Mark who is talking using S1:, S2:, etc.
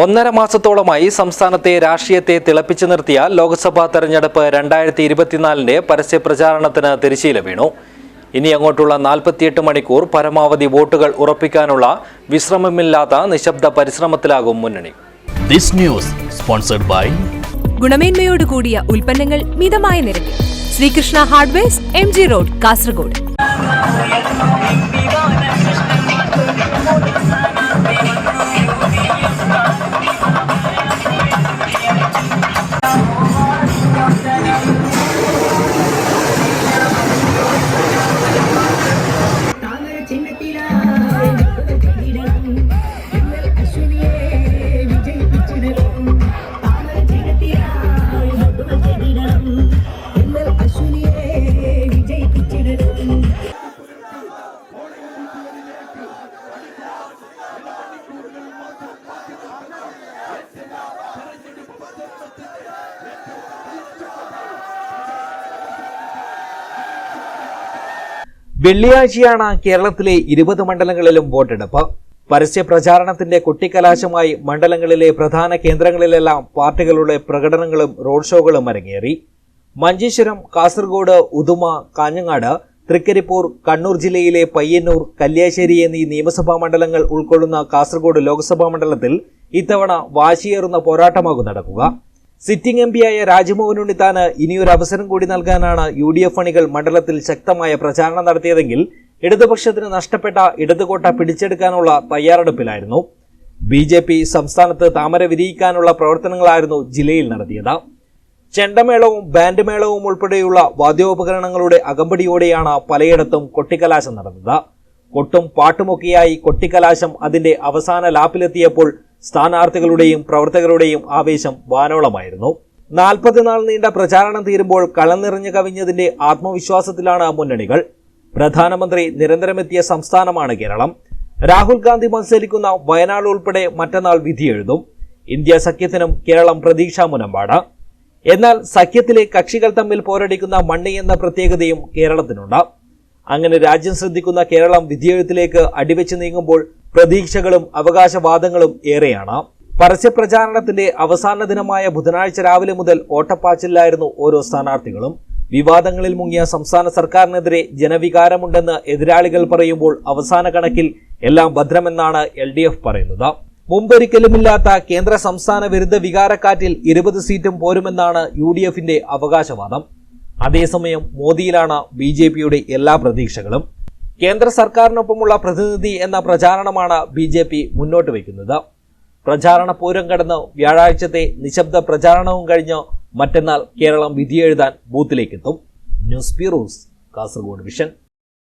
S1: ഒന്നര മാസത്തോളമായി സംസ്ഥാനത്തെ രാഷ്ട്രീയത്തെ തിളപ്പിച്ചു നിർത്തിയ ലോക്സഭാ തെരഞ്ഞെടുപ്പ് രണ്ടായിരത്തി ഇരുപത്തിനാലിന്റെ പരസ്യ പ്രചാരണത്തിന് തിരശീല വീണു. ഇനി അങ്ങോട്ടുള്ള നാൽപ്പത്തിയെട്ട് മണിക്കൂർ പരമാവധി വോട്ടുകൾ ഉറപ്പിക്കാനുള്ള വിശ്രമമില്ലാത്ത നിശബ്ദ പരിശ്രമത്തിലാകും മുന്നണി.
S2: ദിസ് ന്യൂസ് സ്പോൺസർഡ് ബൈ
S3: ഗുണമേന്മയോട് കൂടിയ ഉൽപ്പന്നങ്ങൾ മിതമായ നിരക്കിൽ. Sreekrishna hardware M G road Kasaragod.
S1: വെള്ളിയാഴ്ചയാണ് കേരളത്തിലെ ഇരുപത് മണ്ഡലങ്ങളിലും വോട്ടെടുപ്പ്. പരസ്യ പ്രചാരണത്തിന്റെ കൊട്ടിക്കലാശമായി മണ്ഡലങ്ങളിലെ പ്രധാന കേന്ദ്രങ്ങളിലെല്ലാം പാർട്ടികളുടെ പ്രകടനങ്ങളും റോഡ് ഷോകളും അരങ്ങേറി. മഞ്ചേശ്വരം കാസർഗോഡ് ഉദുമ കാഞ്ഞങ്ങാട് തൃക്കരിപ്പൂർ കണ്ണൂർ ജില്ലയിലെ പയ്യന്നൂർ കല്യാശ്ശേരി എന്നീ നിയമസഭാ മണ്ഡലങ്ങൾ ഉൾക്കൊള്ളുന്ന കാസർഗോഡ് ലോക്സഭാ മണ്ഡലത്തിൽ ഇത്തവണ വാശിയേറുന്ന പോരാട്ടമാകും നടക്കുക. സിറ്റിംഗ് എം പിയായ രാജ്മോഹൻ ഉണ്ണിത്താന് ഇനിയൊരു അവസരം കൂടി നൽകാനാണ് യു ഡി എഫ് അണികൾ മണ്ഡലത്തിൽ ശക്തമായ പ്രചാരണം നടത്തിയതെങ്കിൽ ഇടതുപക്ഷത്തിന് നഷ്ടപ്പെട്ട ഇടതുകോട്ട പിടിച്ചെടുക്കാനുള്ള തയ്യാറെടുപ്പിലായിരുന്നു. ബി ജെ പി സംസ്ഥാനത്ത് താമര വിരിയിക്കാനുള്ള പ്രവർത്തനങ്ങളായിരുന്നു ജില്ലയിൽ നടത്തിയത്. ചെണ്ടമേളവും ബാൻഡ് മേളവും ഉൾപ്പെടെയുള്ള വാദ്യോപകരണങ്ങളുടെ അകമ്പടിയോടെയാണ് പലയിടത്തും കൊട്ടിക്കലാശം നടന്നത്. കൊട്ടും പാട്ടുമൊക്കെയായി കൊട്ടിക്കലാശം അതിന്റെ അവസാന ലാപ്പിലെത്തിയപ്പോൾ സ്ഥാനാർത്ഥികളുടെയും പ്രവർത്തകരുടെയും ആവേശം വാനോളമായിരുന്നു. നാൽപ്പത്തിനാൾ നീണ്ട പ്രചാരണം തീരുമ്പോൾ കളം നിറഞ്ഞു കവിഞ്ഞതിന്റെ ആത്മവിശ്വാസത്തിലാണ് മുന്നണികൾ. പ്രധാനമന്ത്രി നിരന്തരമെത്തിയ സംസ്ഥാനമാണ് കേരളം. രാഹുൽ ഗാന്ധി മത്സരിക്കുന്ന വയനാട് ഉൾപ്പെടെ മറ്റന്നാൾ വിധിയെഴുതും ഇന്ത്യ സഖ്യത്തിനും കേരളം പ്രതീക്ഷാ മുനമ്പാട്. എന്നാൽ സഖ്യത്തിലെ കക്ഷികൾ തമ്മിൽ പോരടിക്കുന്ന മണ്ണി എന്ന പ്രത്യേകതയും കേരളത്തിനുണ്ട്. അങ്ങനെ രാജ്യം ശ്രദ്ധിക്കുന്ന കേരളം വിധിയെഴുത്തിലേക്ക് അടിവെച്ച് നീങ്ങുമ്പോൾ പ്രതീക്ഷകളും അവകാശവാദങ്ങളും ഏറെയാണ്. പരസ്യപ്രചാരണത്തിന്റെ അവസാന ദിനമായ ബുധനാഴ്ച രാവിലെ മുതൽ ഓട്ടപ്പാച്ചിലായിരുന്നു ഓരോ സ്ഥാനാർത്ഥികളും. വിവാദങ്ങളിൽ മുങ്ങിയ സംസ്ഥാന സർക്കാരിനെതിരെ ജനവികാരമുണ്ടെന്ന് എതിരാളികൾ പറയുമ്പോൾ അവസാന കണക്കിൽ എല്ലാം ഭദ്രമെന്നാണ് എൽ ഡി എഫ് പറയുന്നത്. മുമ്പൊരിക്കലുമില്ലാത്ത കേന്ദ്ര സംസ്ഥാന വിരുദ്ധ വികാരക്കാറ്റിൽ ഇരുപത് സീറ്റും പോരുമെന്നാണ് യു ഡി എഫിന്റെ അവകാശവാദം. അതേസമയം മോദിയിലാണ് ബി ജെ പിയുടെ എല്ലാ പ്രതീക്ഷകളും. കേന്ദ്ര സർക്കാരിനൊപ്പമുള്ള പ്രതിനിധി എന്ന പ്രചാരണമാണ് ബി ജെ പി മുന്നോട്ട് വയ്ക്കുന്നത്. പ്രചാരണ പൂരം കടന്ന് വ്യാഴാഴ്ചത്തെ നിശബ്ദ പ്രചാരണവും കഴിഞ്ഞ് മറ്റന്നാൾ കേരളം വിധിയെഴുതാൻ ബൂത്തിലേക്കെത്തും. News bureaus Kasaragod vision.